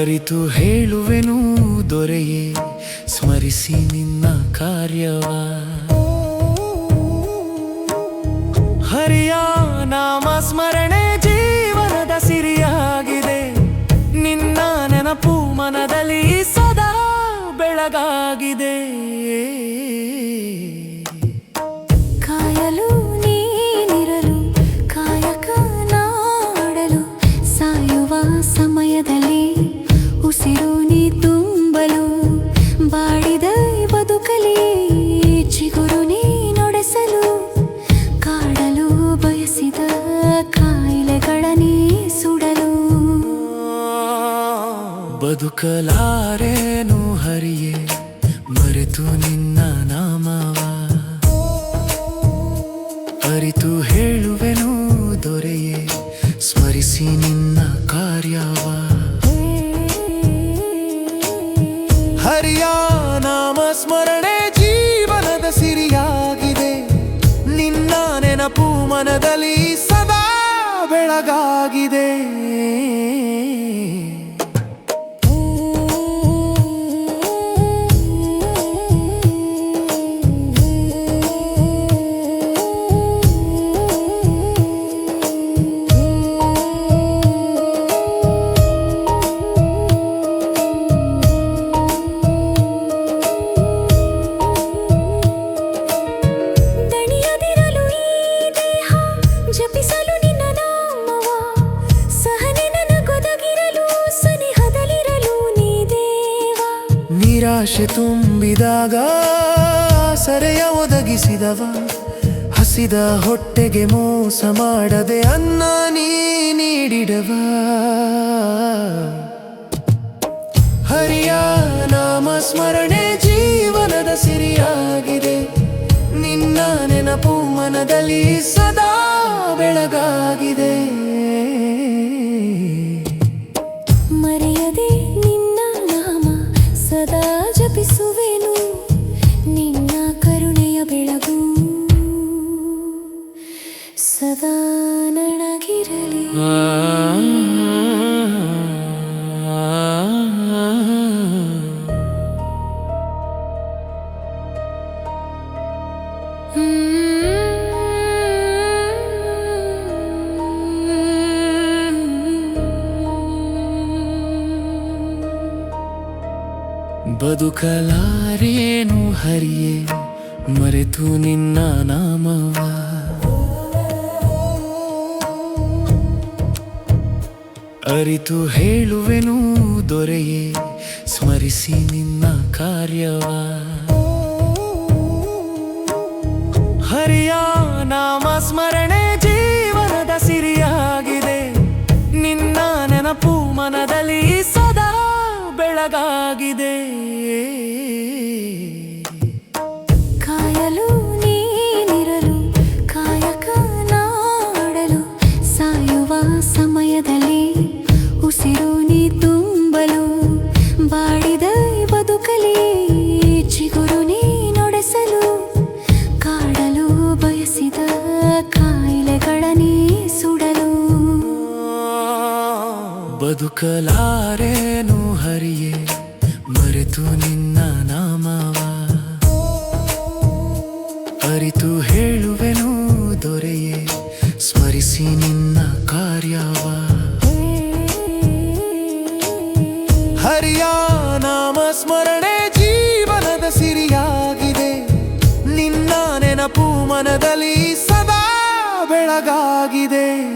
ಅರಿತು ಹೇಳುವೆನು ದೊರೆಯೇ ಸ್ಮರಿಸಿ ನಿನ್ನ ಕಾರ್ಯವ. ಹರಿಯ ನಾಮ ಸ್ಮರಣೆ. ಬದುಕಲಾರೇನು ಹರಿಯೇ? ಮರೆತು ನಿನ್ನ ನಾಮವ? ಅರಿತು ಹೇಳುವೆನು ದೊರೆಯೇ? ಸ್ಮರಿಸಿ ನಿನ್ನ ಕಾರ್ಯವ? ಹರಿಯ ನಾಮ ಸ್ಮರಣೆ ಜೀವನದ ಸಿರಿಯಾಗಿದೆ. ನಿನ್ನ ನೆನಪು ಮನದಲ್ಲಿ ಸದಾ ಬೆಳಗಾಗಿದೆ. ನಿರಾಶೆ ತುಂಬಿದಾಗ ಸರೆಯ ಒದಗಿಸಿದವ, ಹಸಿದ ಹೊಟ್ಟೆಗೆ ಮೋಸ ಮಾಡದೆ ಅನ್ನ ನೀ ನೀಡಿಡವ ಹರಿಯ ನಾಮ ಸ್ಮರಣೆ ಜೀವನದ ಸಿರಿಯಾಗಿದೆ, ನಿನ್ನ ನೆನಪು ಮನದಲ್ಲಿ ಸದಾ ಬೆಳಗಾಗಿದೆ. ಬದುಕಲಾರೇನು ಹರಿಯೇ? ಮರೆತು ನಿನ್ನ ನಾಮವ? ಅರಿತು ಹೇಳುವೆನು ದೊರೆಯೇ? ಸ್ಮರಿಸಿ ನಿನ್ನ ಕಾರ್ಯವ? ಹರಿಯ, ನಾಮ ಸ್ಮರಣೆ ಜೀವನದ ಸಿರಿಯಾಗಿದೆ. ನಿನ್ನ ನೆನಪು ಮನದಲ್ಲಿ ಬೆಳಗಾಗಿದೆ. ಕಾಯಲು ನೀರಲು ಕಾಯಕ ನಾಡಲು ಸಾಯುವ ಸಮಯದಲ್ಲಿ ಉಸಿರು ನೀ ತುಂಬಲು ಬಾಡಿದ ಬದುಕಲಿ ಚಿಗುರು ನೀ ನೊಡೆಸಲು ಕಾಡಲು ಬಯಸಿದ ಕಾಯಿಲೆಗಳ ನೀ ಸುಡಲು. ಬದುಕಲಾರೇನು? ಮರೆತು ನಿನ್ನ ನಾಮವ. ಅರಿತು ಹೇಳುವೆನು ದೊರೆಯೇ, ಸ್ಮರಿಸಿ ನಿನ್ನ ಕಾರ್ಯವ. ಹರಿಯ ನಾಮ ಸ್ಮರಣೆ ಜೀವನದ ಸಿರಿಯಾಗಿದೆ. ನಿನ್ನ ನೆನಪು ಮನದಲ್ಲಿ ಸದಾ ಬೆಳಗಾಗಿದೆ.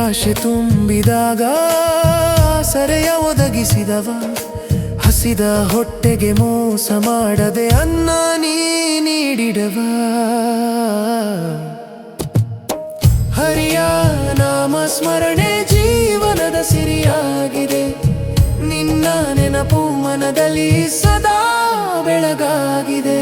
ಆಶೆ ತುಂಬಿದಾಗ ಸರೆಯ ಒದಗಿಸಿದವ, ಹಸಿದ ಹೊಟ್ಟೆಗೆ ಮೋಸ ಮಾಡದೆ ಅನ್ನ ನೀ ನೀಡಿಡವ ಹರಿಯ ನಾಮ ಸ್ಮರಣೆ ಜೀವನದ ಸಿರಿಯಾಗಿದೆ, ನಿನ್ನ ನೆನಪು ಮನದಲ್ಲಿ ಸದಾ ಬೆಳಗಾಗಿದೆ.